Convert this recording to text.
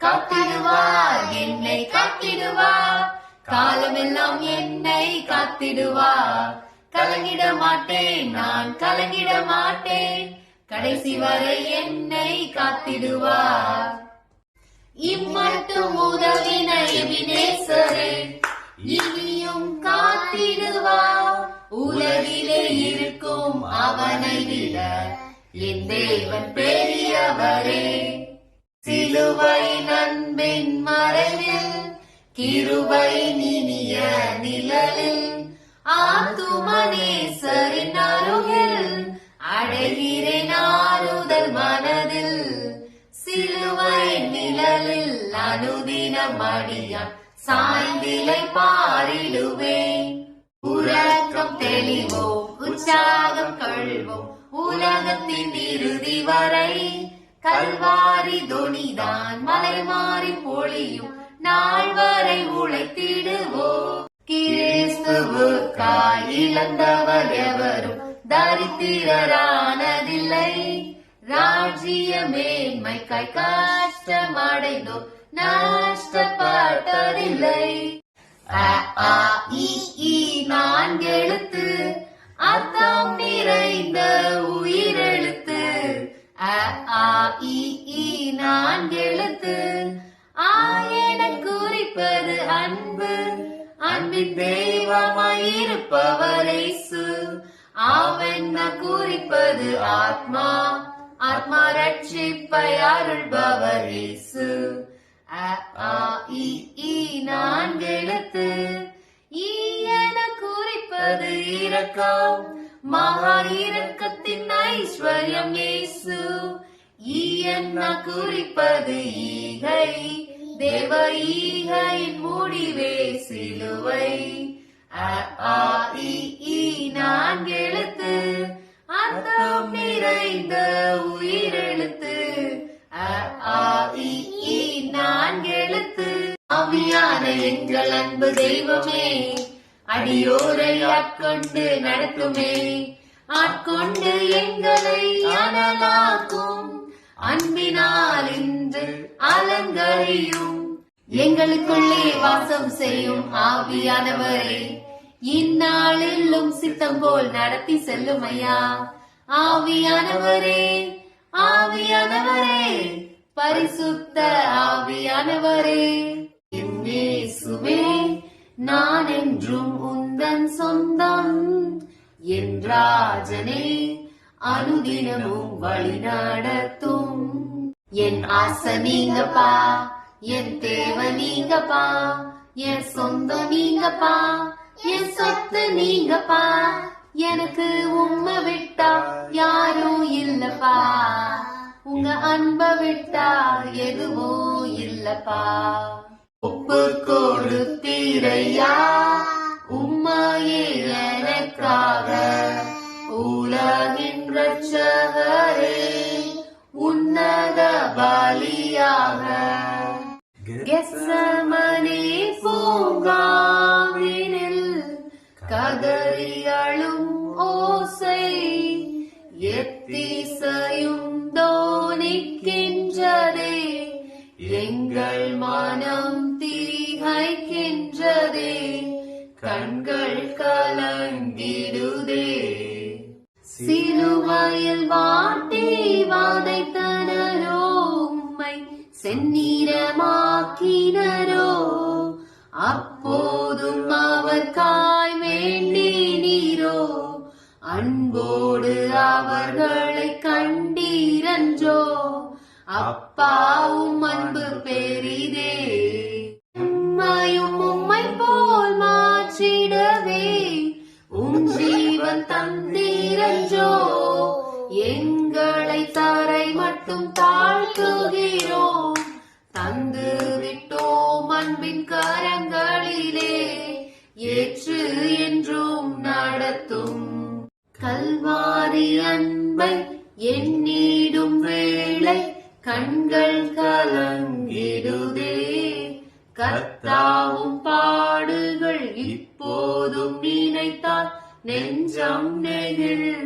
காத்திடுவார். என்னை காத்திடுவார். காலமெல்லாம் என்னை காத்திடுவார். கலங்கிட மாட்டேன் நான் கலங்கிட மாட்டேன். கடைசி வரை என்னை காத்திடுவார். இம்மட்டும் உதவின எபினேசரே இனியும் காத்திடுவார். உலகிலே இருக்கும் அவனை விட என் தேவன் பெரியவரே. சிலுவை நண்பின் மறைவில் கிருபை நினிய நிழலில் ஆத்துமணேசரின் அருகில் அடைகிறேன் ஆறுதல் மனதில். சிலுவை நிழலில் அனுதினம் அடியான் சாய்ந்திலை பாரிடுவேன். உறக்கம் தெளிவோம் உற்சாகம் கொள்வோம் உலகத்தின் இரு கல்வாரி தொனிதான் மலை மாறி பொழியும். நாள் வரை உழைத்திடுவோம் கிறிஸ்துவுக்காய் இழந்தவர் எவரும் தரித்திரரானதில்லை. ராஜ்ய மேன்மைக்காய் கஷ்டமடைந்தோர் நஷ்டப்பட்டதில்லை. அ, ஆ, அத்தா அன்பு அன்பின் தெய்வமாயிருப்பவரேசு அவன் குறிப்பது ஆத்மா ஆத்மா ரட்சிப்பை அருள்பவரேசு. அ, ஆ, ஈ நான்கெழுத்து ஈ என குறிப்பது இரக்கம். மகா இரக்கத்தின் ஐஸ்வர்யம் ஏசு. ஈ என்ன குறிப்பது ஈகை. தேவ ஈகையின் முடிவே சிலுவை. அ, ஆ, இ, ஈ நான்கெழுத்து. அர்த்தம் நிறைந்த உயிரெழுத்து. அ, ஆ, இ, நான்கெழுத்து. ஆவியான எங்கள் அன்பு தெய்வமே அடியோரை ஆட்கொண்டு நடத்துமே ஆட்கொண்டு எங்களை அனலாக்கும். அன்பினால் இந்த இன்று அலங்கரியும். எங்களுக்குள்ளே வாசம் செய்யும் ஆவியானவரே இந்நாளிலும் சித்தம் போல் நடத்தி செல்லும் ஐயா ஆவியானவரே ஆவியானவரே பரிசுத்த ஆவியானவரே. இயேசுவே நான் என்றும் உந்தன் சொந்தம். என் ராஜனே அனுதினமும் வழி நடத்தும் என் ஆசை நீங்கப்பா என் தேவை நீங்கப்பா என் சொந்தம் நீங்கப்பா என் சொத்து நீங்கப்பா. எனக்கு உண்மை விட்டா யாரும் இல்லப்பா. உங்க அன்ப விட்டா எதுவும் இல்லப்பா. ஒப்பு கொடுத்தீரையா உம்மையே எனக்காக. உலகின் ரட்சகரே உன்னத பலியாக கெசமனே பூங்காவினில் கதறி அழும் ஓசை எத்திசையும் தோனிக்கின்றதே எங்கள் மனம் தீகைக்கின்றதே கண்கள் கலங்கிடுதே சிலுவையில் வாட்டி உம்மை செந்நிறமாக்கினரோ அப்போதும் அவர் காய் வேண்டினீரோ? அன்போடு அவர்களை கண்டீரன்றோ? அப்பாவும் அன்பு பெரிதே உம்மையும் உம்மை போல் மாற்றிடவே உன் ஜீவன் தந்தீரன்றோ? எங்களை தரை மட்டும் தாழ்த்துகிறோம். தந்து விட்டோம் அன்பின் கரங்களிலே ஏற்று என்றும் நடத்தும். கல்வாரி அன்பை எண்ணிடும் வேளை கண்கள் கலங்கிடுதே. கத்தாவும் பாடுகள் இப்போதும் நினைத்தால் நெஞ்சம் நெகிழ்ந்திடுதே.